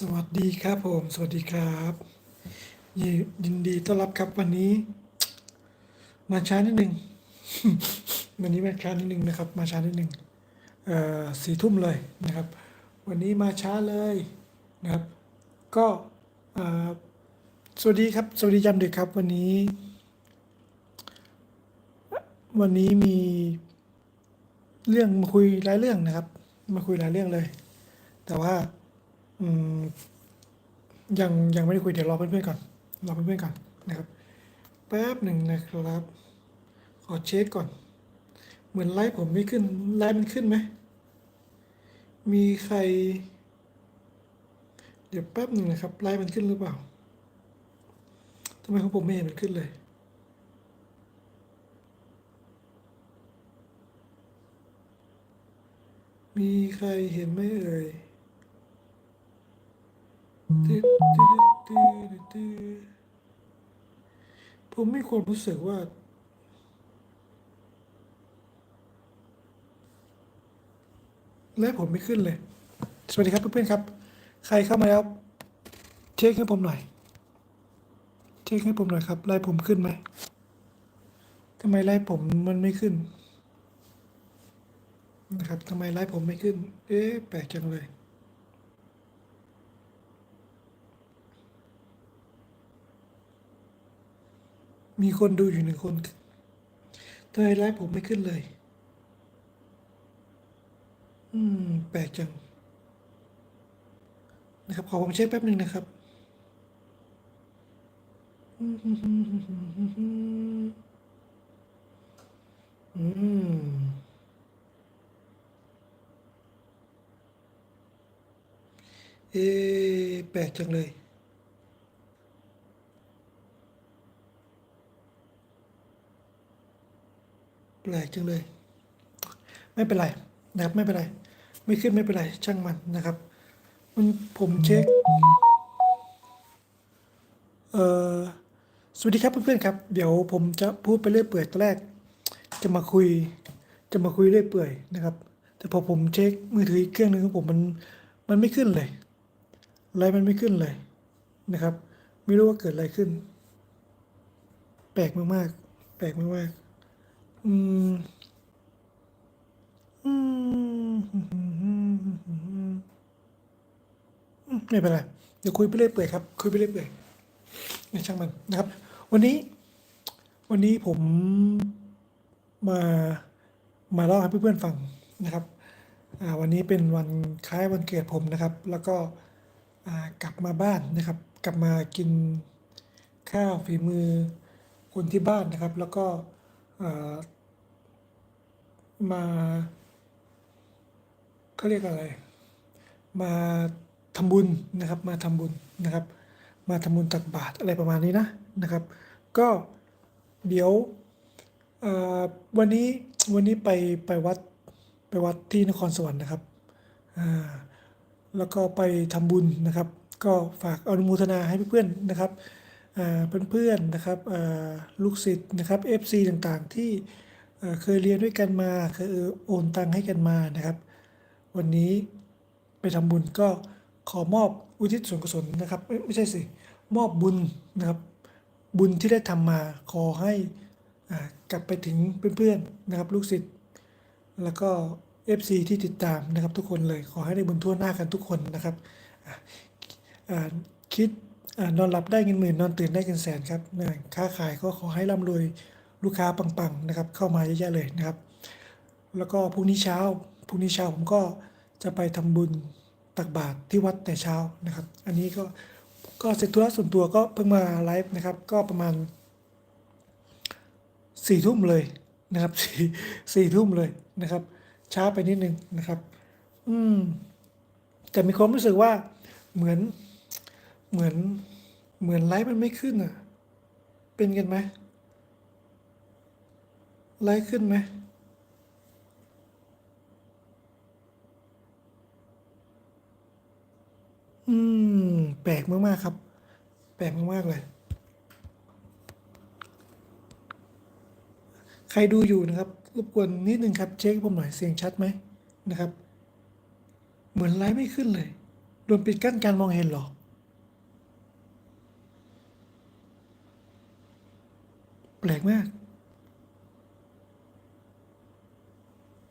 สวัสดีครับผม สวัสดีครับยิยินดีต้อนรับครับวันนี้ มาช้านิดหนึ่งวันนี้มาช้านิดหนึ่งนะครับ มาช้านิดหนึ่งเอ่อสี่ทุ่มเลยนะครับ วันนี้มาช้าเลยนะครับ ก็สวัสดีครับ สวัสดียามดึกครับ วันนี้ วันนี้มีเรื่องมาคุยหลายเรื่องนะครับ มาคุยหลายเรื่องเลย แต่ว่า ยังยังไม่ได้คุยเดี๋ยวรอเพื่อนๆก่อนรอเพื่อนๆก่อนนะครับแป๊บหนึ่งนะครับ ขอเช็คก่อน เหมือนไลฟ์ผมไม่ขึ้นไลฟ์มันขึ้นไหมมีใคร เดี๋ยวแป๊บหนึ่งนะครับไลฟ์มันขึ้นหรือเปล่าทำไมของผมไม่เห็นมันขึ้นเลยมีใครเห็นไหมเอ่ย ผมมีความรู้สึกว่าและผมไม่ขึ้นเลย สวัสดีครับเพื่อนๆครับ ใครเข้ามาแล้ว เช็คให้ผมหน่อย เช็คให้ผมหน่อยครับไล่ผมขึ้นไหมทำไมไล่ผมมันไม่ขึ้น นะครับทำไมไล่ผมไม่ขึ้น เอ๊ะแปลกจังเลย มีคนดูอยู่หนึ่งคนทำไมไลฟ์ผมไม่ขึ้นเลย อืม แปลกจัง นะครับ ขอผมเช็คแป๊บหนึ่งนะครับอืมเอแปลกจังเลย แปลกจังเลย ไม่เป็นไรนะครับไม่เป็นไร ไม่ขึ้นไม่เป็นไรช่างมันนะครับ มันผมเช็คเอ่อสวัสดีครับเพื่อนๆครับ เดี๋ยวผมจะพูดไปเรื่อยเปื่อยตอนแรก จะมาคุย จะมาคุยเรื่อยเปื่อยนะครับ แต่พอผมเช็คมือถืออีกเครื่องหนึ่งของผมมันมันไม่ขึ้นเลยไลน์มันไม่ขึ้นเลยนะครับ ไม่รู้ว่าเกิดอะไรขึ้น แปลกมากๆแปลกมากๆ อืมอืมไม่เป็นไรเดี๋ยวคุยไปเรื่อยเปื่อยครับ คุยไปเรื่อยเปื่อยในช่างมันนะครับ วันนี้ วันนี้ผมมามาเล่าให้เพื่อนๆฟังนะครับอ่าวันนี้เป็นวันคล้ายวันเกิดผมนะครับ แล้วก็อ่ากลับมาบ้านนะครับ กลับมากินข้าวฝีมือคนที่บ้านนะครับ แล้วก็อ่า มาเขาเรียกอะไร มาทำบุญนะครับ มาทำบุญนะครับ มาทำบุญตักบาตรอะไรประมาณนี้นะนะครับ ก็เดี๋ยววันนี้วันนี้ไปไปวัดไปวัดที่นครสวรรค์นะครับอ่าแล้วก็ไปทำบุญนะครับ ก็ฝากอนุโมทนาให้เพื่อนๆนะครับอ่าเพื่อนๆนะครับอ่าลูกศิษย์นะครับ FC ต่างๆที่ เคยเรียนด้วยกันมาเคยโอนตังค์ให้กันมานะครับ วันนี้ไปทำบุญก็ขอมอบอุทิศส่วนกุศลนะครับ ไม่ใช่สิ มอบบุญนะครับ บุญที่ได้ทำมาขอให้กลับไปถึงเพื่อนๆนะครับ ลูกศิษย์แล้วก็ FC ที่ติดตามนะครับ ทุกคนเลยขอให้ได้บุญทั่วหน้ากันทุกคนนะครับคิดอนอนหลับได้เงินหมื่นนอนตื่นได้เงินแสนครับนะค้าขายก็ขอให้ร่ำรวย ลูกค้าปังๆนะครับเข้ามาเยอะๆเลยนะครับ แล้วก็พรุ่งนี้เช้าพรุ่งนี้เช้าผมก็จะไปทำบุญตักบาตรที่วัดแต่เช้านะครับ อันนี้ก็ก็เสร็จธุระส่วนตัวก็เพิ่งมาไลฟ์นะครับ ก็ประมาณสี่ทุ่มเลยนะครับสี่สี่ทุ่มเลยนะครับ ช้าไปนิดนึงนะครับ อืม แต่มีความรู้สึกว่าเหมือนเหมือนเหมือนไลฟ์มันไม่ขึ้นอะ เป็นกันไหม ไลฟ์ขึ้นไหมอืม แปลกมากๆครับ แปลกมากๆเลย ใครดูอยู่นะครับ รบกวนนิดนึงครับ เช็คผมหน่อยเสียงชัดไหมนะครับ เหมือนไลฟ์ไม่ขึ้นเลยโดนปิดกั้นการมองเห็นหรอแปลกมาก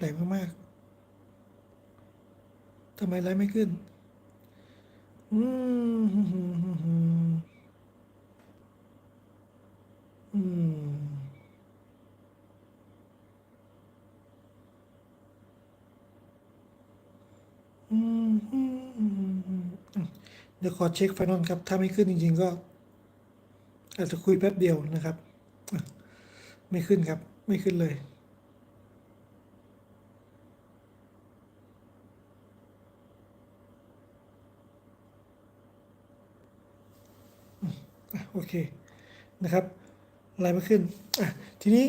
แปลกมากๆทำไมไลฟ์ไม่ขึ้น อืมอืมเดี๋ยวขอเช็คไฟนอลครับ ถ้าไม่ขึ้นจริง ๆ ก็ อาจจะคุยแป๊บเดียวนะครับ ไม่ขึ้นครับ ไม่ขึ้นเลย อะ โอเคนะครับอะไรไม่ขึ้นอะทีนี้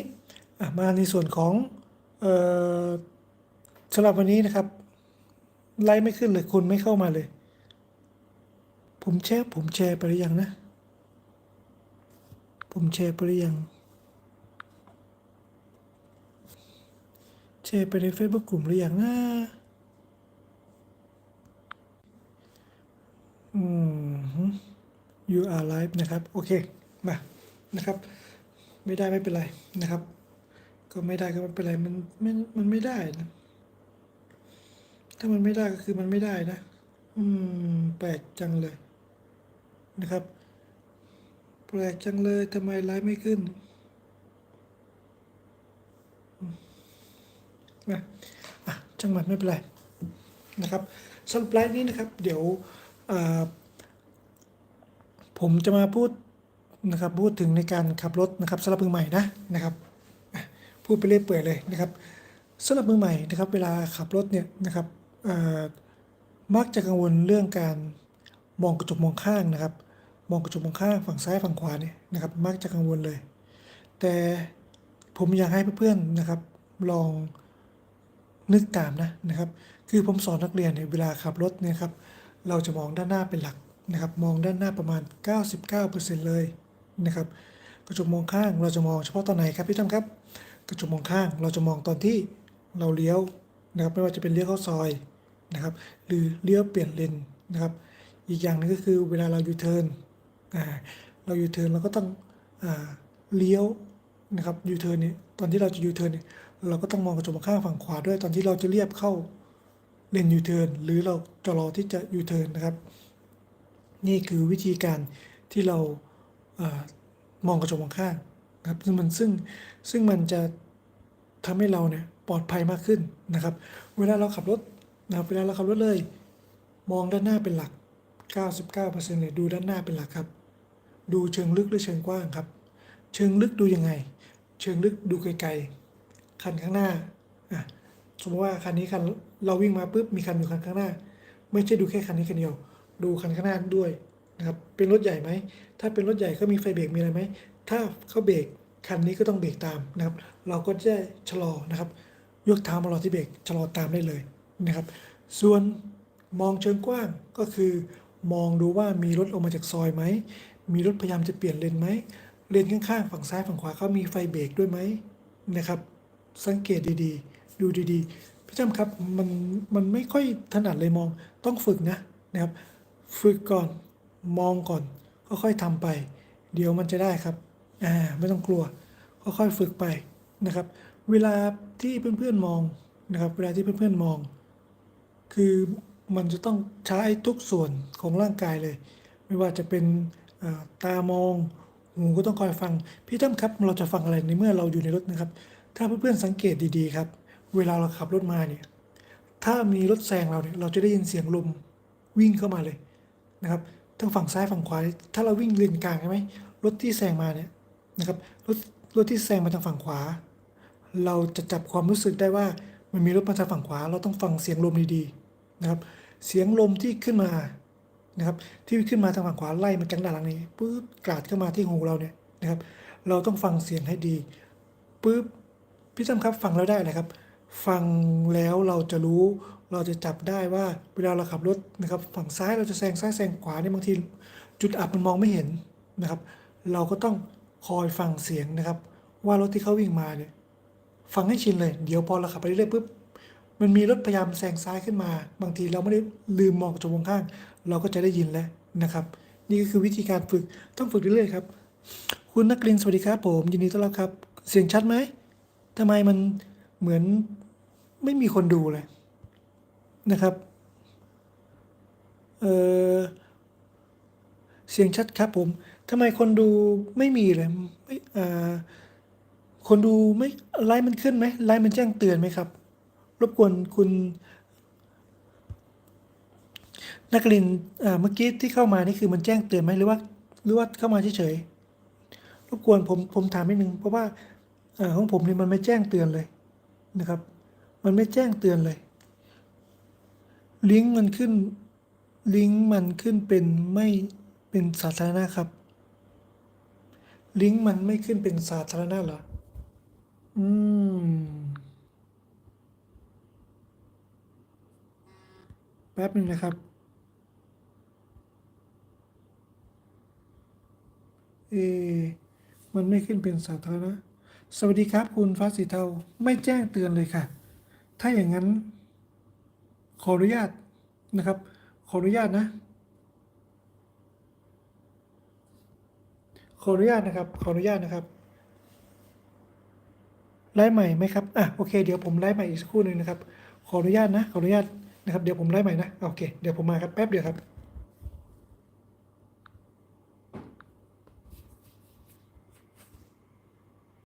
มาในส่วนของออสำหรับวันนี้นะครับ ไลฟ์ไม่ขึ้นเลยคนไม่เข้ามาเลย ผมแชร์ผมแชร์ไปหรือยังนะ ผมแชร์ไปหรือยังแชร์ไปใน Facebook กลุ่มหรือยังนะ อืมฮึ you are live นะครับโอเคมานะครับ ไม่ได้ไม่เป็นไรนะครับ ก็ไม่ได้ก็ไม่เป็นไรมันไม่มันไม่ได้นะถ้ามันไม่ได้ก็คือมันไม่ได้นะ อืม แปลกจังเลยนะครับ แปลกจังเลยทำไมไลฟ์ไม่ขึ้นมนะอะจังหวัดไม่เป็นไรนะครับสำหรับไลฟ์นี้นะครับ เดี๋ยวอ่า ผมจะมาพูดนะครับพูดถึงในการขับรถนะครับสำหรับมือใหม่นะนะครับพูดไปเรื่อยเปื่อยเลยนะครับสำหรับมือใหม่นะครับ เวลาขับรถเนี่ยนะครับมักจะกังวลเรื่องการมองกระจกมองข้างนะครับ มองกระจกมองข้างฝั่งซ้ายฝั่งขวาเนี่ยนะครับ มักจะกังวลเลย แต่ผมอยากให้เพื่อนๆนะครับ ลองนึกตามนะนะครับ คือผมสอนนักเรียนเนี่ยเวลาขับรถเนี่ยครับ เราจะมองด้านหน้าเป็นหลัก นะครับมองด้านหน้าประมาณ 99%เลยนะครับกระจกมองข้างเราจะมองเฉพาะตอนไหนครับพี่ตั้มครับ กระจกมองข้างเราจะมองตอนที่เราเลี้ยวนะครับไม่ว่าจะเป็นเลี้ยวเข้าซอยนะครับหรือเลี้ยวเปลี่ยนเลนนะครับอีกอย่างหนึงก็คือเวลาเรายูเทิร์นเรายูเทิร์นเราก็ต้องอเลี้ยวนะครับยูเทิร์นเนี่ยตอนที่เราจะยูเทิร์นเนี่ยเราก็ต้องมองกระจกมองข้างฝั่งขวาด้วยตอนที่เราจะเลียบเข้าเลนยูเทิร์นหรือเราจะรอที่จะยูเทิร์นนะครับ นี่คือวิธีการที่เราเอมองกระจกมองข้างนะครับซึ่งมันซึ่งซึ่งมันจะทำให้เราเนี่ยปลอดภัยมากขึ้นนะครับ เวลาเราขับรถนะครับเวลาเราขับรถเลย มองด้านหน้าเป็นหลัก 99%เลยดูด้านหน้าเป็นหลักครับ ดูเชิงลึกหรือเชิงกว้างครับ เชิงลึกดูยังไง เชิงลึกดูไกลๆคันข้างหน้าอะสมมติว่าคันนี้คันเราวิ่งมาปุ๊บมีคันอยู่คันข้างหน้า ไม่ใช่ดูแค่คันนี้คันเดียว ดูคันข้างหน้าด้วยนะครับเป็นรถใหญ่ไหมถ้าเป็นรถใหญ่เขามีไฟเบรกมีอะไรไหมถ้าเขาเบรกคันนี้ก็ต้องเบรกตามนะครับ เราก็จะชะลอนะครับ ยกเท้ามารอที่เบรกชะลอตามได้เลยนะครับ ส่วนมองเชิงกว้างก็คือมองดูว่ามีรถออกมาจากซอยไหม มีรถพยายามจะเปลี่ยนเลนไหม เลนข้างๆ ฝั่งซ้ายฝั่งขวาเขามีไฟเบรกด้วยไหมนะครับ สังเกตดีๆ ดูดีๆ พี่จำครับ มัน มันไม่ค่อยถนัดเลยมอง ต้องฝึกนะนะครับ ฝึกก่อนมองก่อนค่อยๆทำไป เดี๋ยวมันจะได้ครับอ่าไม่ต้องกลัว ค่อยๆฝึกไปนะครับ เวลาที่เพื่อนๆมองนะครับ เวลาที่เพื่อนๆมอง คือมันจะต้องใช้ทุกส่วนของร่างกายเลย ไม่ว่าจะเป็นตามองหูก็ต้องคอยฟัง พี่ตั้มครับ เราจะฟังอะไรในเมื่อเราอยู่ในรถนะครับ ถ้าเพื่อนๆสังเกตดีๆครับ เวลาเราขับรถมาเนี่ย ถ้ามีรถแซงเราเนี่ย เราจะได้ยินเสียงลมวิ่งเข้ามาเลย นะครับทั้งฝั่งซ้ายฝั่งขวาถ้าเราวิ่งเลนกลางใช่ไหมรถที่แซงมาเนี่ยนะครับรถรถที่แซงมาทางฝั่งขวา เราจะจับความรู้สึกได้ว่ามันมีรถมาทางฝั่งขวา เราต้องฟังเสียงลมดีๆนะครับ เสียงลมที่ขึ้นมานะครับ ที่ขึ้นมาทางฝั่งขวาไล่มาจากด้านหลังนี้ปุ๊บกราดเข้ามาที่หูเราเนี่ยนะครับ เราต้องฟังเสียงให้ดีปุ๊บพี่จำครับฟังแล้วได้เลยครับ ฟังแล้วเราจะรู้ เราจะจับได้ว่าเวลาเราขับรถนะครับ ฝั่งซ้ายเราจะแซงซ้ายแซงขวาเนี่ยบางทีจุดอับมันมองไม่เห็นนะครับ เราก็ต้องคอยฟังเสียงนะครับ ว่ารถที่เขาวิ่งมาเนี่ยฟังให้ชินเลย เดี๋ยวพอเราขับไปเรื่อยๆปุ๊บมันมีรถพยายามแซงซ้ายขึ้นมา บางทีเราไม่ได้ลืมมองกระจกมองข้าง เราก็จะได้ยินแล้วนะครับ นี่ก็คือวิธีการฝึกต้องฝึกเรื่อยๆครับ คุณนักเรียนสวัสดีครับผมยินดีต้อนรับครับ เสียงชัดไหมทำไมมันเหมือนไม่มีคนดูเลย นะครับเออเสียงชัดครับผมทำไมคนดูไม่มีเลยไม่อ่าคนดูไม่ไลน์มันขึ้นไหมไลน์มันแจ้งเตือนไหมครับ รบกวนคุณ นักเรียนอ่าเมื่อกี้ที่เข้ามานี่คือมันแจ้งเตือนไหมหรือว่าหรือว่าเข้ามาเฉยๆรบกวนผมผมถามนิดนึงเพราะว่าอาของผมนี่มันไม่แจ้งเตือนเลยนะครับ มันไม่แจ้งเตือนเลย ลิงก์มันขึ้น ลิงก์มันขึ้นเป็นไม่เป็นสาธารณะครับ ลิงก์มันไม่ขึ้นเป็นสาธารณะเหรอ อืม แป๊บหนึ่งนะครับ เอ มันไม่ขึ้นเป็นสาธารณะ สวัสดีครับคุณฟ้าสีเทา ไม่แจ้งเตือนเลยค่ะ ถ้าอย่างนั้น ขออนุญาตนะครับ ขออนุญาตนะ ขออนุญาตนะครับ ขออนุญาตนะครับ ไลฟ์ใหม่ไหมครับ อะ โอเค เดี๋ยวผมไลฟ์ใหม่อีกสักครู่หนึ่งนะครับ ขออนุญาตนะ ขออนุญาตนะครับ เดี๋ยวผมไลฟ์ใหม่นะ โอเค เดี๋ยวผมมาครับ แป๊บเดียวครับ